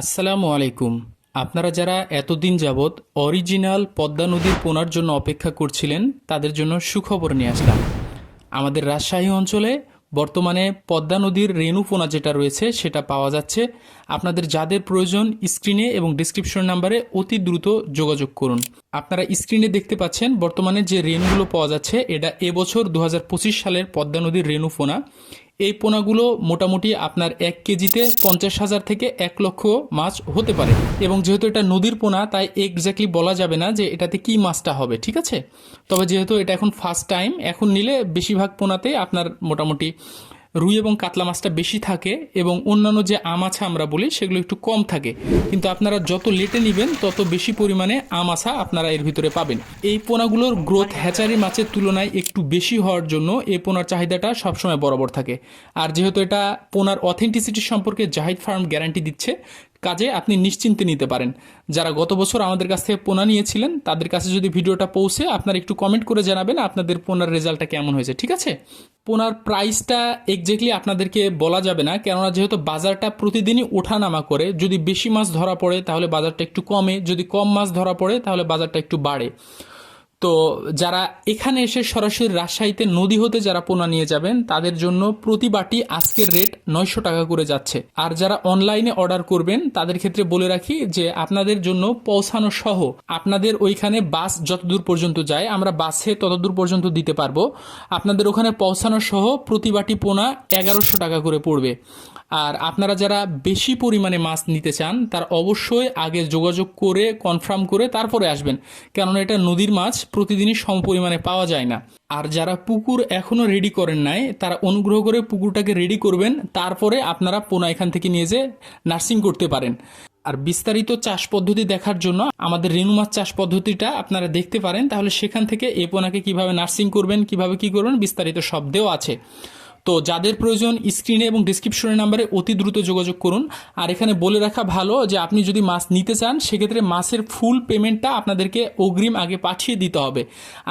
আসসালামু আলাইকুম। আপনারা যারা এতদিন যাবৎ অরিজিনাল পদ্মা নদীর পোনার জন্য অপেক্ষা করছিলেন, তাদের জন্য সুখবর নিয়ে আসলাম। আমাদের রাজশাহী অঞ্চলে বর্তমানে পদ্মা নদীর রেণু পোনা যেটা রয়েছে, সেটা পাওয়া যাচ্ছে। আপনাদের যাদের প্রয়োজন, স্ক্রিনে এবং ডিসক্রিপশন নাম্বারে অতি দ্রুত যোগাযোগ করুন। আপনারা স্ক্রিনে দেখতে পাচ্ছেন, বর্তমানে যে রেণুগুলো পাওয়া যাচ্ছে, এটা এবছর দু হাজার পঁচিশ সালের পদ্মা নদীর রেণু পোনা। এই পোনাগুলো মোটামুটি আপনার এক কেজিতে পঞ্চাশ হাজার থেকে এক লক্ষ মাছ হতে পারে। এবং যেহেতু এটা নদীর পোনা, তাই এক্স্যাক্টলি বলা যাবে না যে এটাতে কি মাছটা হবে, ঠিক আছে? তবে যেহেতু এটা এখন ফার্স্ট টাইম এখন নিলে বেশিরভাগ পোনাতে আপনার মোটামুটি রুই এবং কাতলা মাছটা বেশি থাকে এবং অন্যান্য যে আম আছে আমরা বলি, সেগুলো একটু কম থাকে। কিন্তু আপনারা যত লেটে নেবেন, তত বেশি পরিমাণে আম আমাছা আপনারা এর ভিতরে পাবেন। এই পোনাগুলোর গ্রোথ হ্যাচারি মাছের তুলনায় একটু বেশি হওয়ার জন্য এই পোনার চাহিদাটা সবসময় বরাবর থাকে। আর যেহেতু এটা পোনার অথেন্টিসিটি সম্পর্কে জাহিদ ফার্ম গ্যারান্টি দিচ্ছে কাজে আপনি নিশ্চিন্তে নিতে পারেন। যারা গত বছর আমাদের কাছ থেকে পোনা নিয়েছিলেন, তাদের কাছে যদি ভিডিওটা পৌঁছে আপনারা একটু কমেন্ট করে জানাবেন আপনাদের পোনার রেজাল্টটা কেমন হয়েছে, ঠিক আছে? পোনার প্রাইসটা এক্স্যাক্টলি আপনাদেরকে বলা যাবে না, কেননা যেহেতু বাজারটা প্রতিদিনই ওঠানামা করে, যদি বেশি মাছ ধরা পড়ে তাহলে বাজারটা একটু কমে, যদি কম মাছ ধরা পড়ে তাহলে বাজারটা একটু বাড়ে। তো যারা এখানে এসে সরাসরি রাজশাহীতে নদী হতে যারা পোনা নিয়ে যাবেন, তাদের জন্য প্রতি বাটি আজকের রেট নয়শো টাকা করে যাচ্ছে। আর যারা অনলাইনে অর্ডার করবেন, তাদের ক্ষেত্রে বলে রাখি যে আপনাদের জন্য পৌঁছানো সহ আপনাদের ওইখানে বাস যতদূর পর্যন্ত যায়, আমরা বাসে ততদূর পর্যন্ত দিতে পারব। আপনাদের ওখানে পৌঁছানো সহ প্রতি বাটি পোনা এগারোশো টাকা করে পড়বে। আর আপনারা যারা বেশি পরিমাণে মাছ নিতে চান, তার অবশ্যই আগে যোগাযোগ করে কনফার্ম করে তারপরে আসবেন। কেননা এটা নদীর মাছ প্রতিদিনই সম পরিমাণে পাওয়া যায় না। আর যারা পুকুর এখনও রেডি করেন নাই, তারা অনুগ্রহ করে পুকুরটাকে রেডি করবেন, তারপরে আপনারা পোনা এখান থেকে নিয়ে যে নার্সিং করতে পারেন। আর বিস্তারিত চাষ পদ্ধতি দেখার জন্য আমাদের রেণু মাছ চাষ পদ্ধতিটা আপনারা দেখতে পারেন, তাহলে সেখান থেকে এ পোনাকে কীভাবে নার্সিং করবেন, কীভাবে কি করবেন বিস্তারিত সব দেওয়া আছে। তো যাদের প্রয়োজন স্ক্রিনে এবং ডিসক্রিপশনের নাম্বারে অতি দ্রুত যোগাযোগ করুন। আর এখানে বলে রাখা ভালো যে, আপনি যদি মাছ নিতে চান, সেক্ষেত্রে মাছের ফুল পেমেন্টটা আপনাদেরকে অগ্রিম আগে পাঠিয়ে দিতে হবে।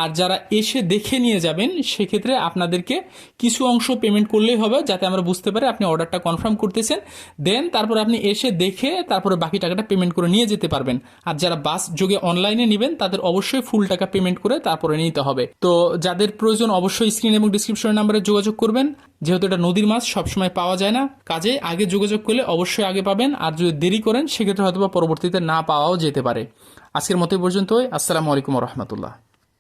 আর যারা এসে দেখে নিয়ে যাবেন, সেক্ষেত্রে আপনাদেরকে কিছু অংশ পেমেন্ট করলেই হবে, যাতে আমরা বুঝতে পারি আপনি অর্ডারটা কনফার্ম করতেছেন। দেন তারপর আপনি এসে দেখে তারপরে বাকি টাকাটা পেমেন্ট করে নিয়ে যেতে পারবেন। আর যারা বাস যোগে অনলাইনে নেবেন, তাদের অবশ্যই ফুল টাকা পেমেন্ট করে তারপরে নিতে হবে। তো যাদের প্রয়োজন অবশ্যই স্ক্রিন এবং ডিসক্রিপশনের নাম্বারে যোগাযোগ করবেন। যেহেতু এটা নদীর মাছ, সবসময় পাওয়া যায় না। কাজে আগে যোগাযোগ করলে অবশ্যই আগে পাবেন, আর যদি দেরি করেন, সেক্ষেত্রে হয়তো পরবর্তীতে না পাওয়াও যেতে পারে। আজকের মতো পর্যন্তই। আসসালামু আলাইকুম রহমতুল্লাহ।